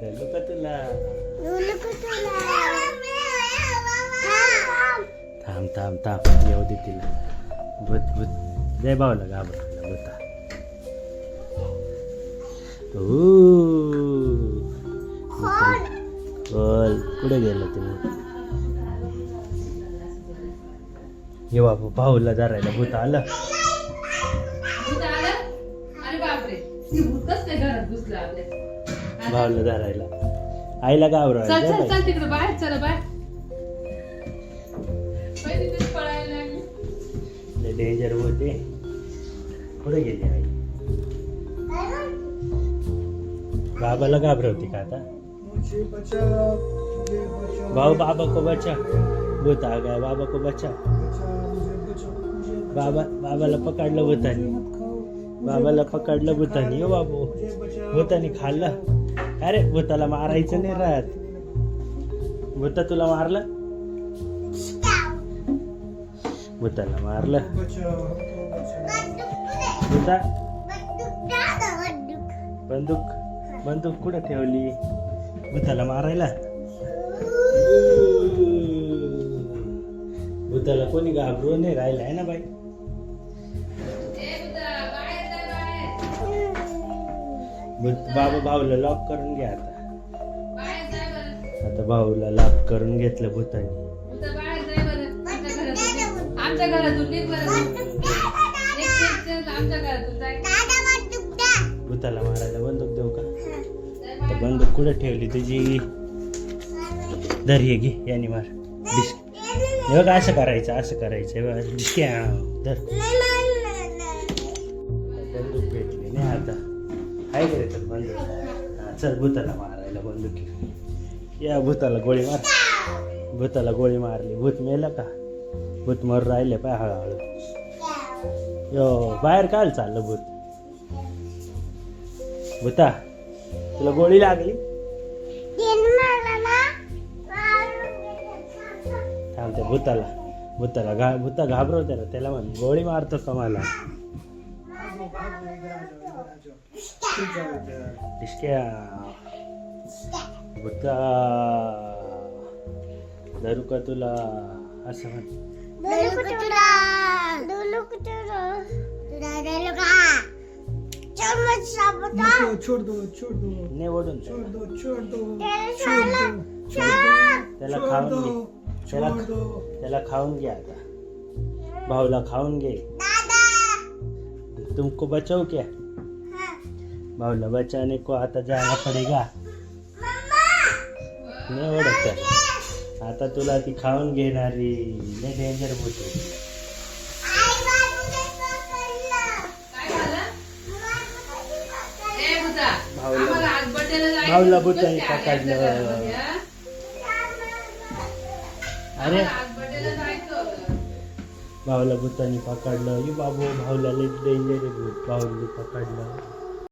धरलो का तुला थांब थांब थांब येऊ दे तिला भूत भूत जय भाऊला घाबरला भूता बोल कुठे गेलं तुम्ही ये बाबू भाऊला धरायला भूत आलं भूत आलं? अरे बापरे ती भूतच काय घरात घुसलं आपल्या भाऊला धरायला. आईला चल चल घाबरायला चल तिकडे बाहेर चला बाहेर. पळायला लागली. डेंजर होते. कुठे गेली आई? बाबाला घाबरवते का आता? भाऊ बाबा को बचा. भूत आ गया बाबा को बचा. बाबा बाबाला पकडलं भूतानी. बाबाला पकडलं भूतानी. हो बाबू भूतानी खाल्लं? अरे भूताला मारायचं नाही राहत. भूता तुला मारलं? भूताला मारलं. भूता? बंदूक? बंदूक कुठं ठेवली? भूताला मारायला? भूताला कोणी घाबरून नाही राहिला आहे ना बाई? बाबा भाऊला लॉक करून घ्या आता. आता भाऊला लॉक करून घेतलं भूतानी. भूता बाहेर जाय बरं. आमच्या घरातून. निघ. आमच्या घरातून निघ बरं. निघ, निघ, चल, आमच्या घरातून जाय. भूताला मारायला बंदूक देऊ का? जाय तर बाहेर. बंदूक कुठं ठेवली तुझी? धर हे घे याने मार. डिस हे बघ असं करायचं असं करायचं. हे बघ, डिस्क्याव. धर. बंदूक आता काय रे तर हा चल भूताला मारायला बंदुकी या. भूताला गोळी मार. भूताला गोळी मारली. भूत मेलं का? भूत मर राहिले पाय हळूहळू. यो बाहेर काय चाललं भूत? भूता तुला गोळी लागली? थांबते भूताला. भूताला घा भूता घाबरवते ना त्याला म्हण गोळी मारतो का मला? डिस्क्या भूता धरू का तुला असं म्हण छोड़ दो छोड़ दो नाही ओढून छोड़ त्याला. दो छोड़ दो त्याला छोड़ खाऊन घे त्याला खाऊन घे आता भाऊला खाऊन घे तुमको बचाव क्या भाऊला बचाने को आता जाना पडेगा. नाही ओढत आता तुला ती खाऊन घेणारी नाही डेंजर होती भाऊला- भाऊला पकडलं. अरे. भाऊला भूतानी पकडलं. ये बाबू भाऊला लई डेंजर आहे भूत भाऊला पकडलं.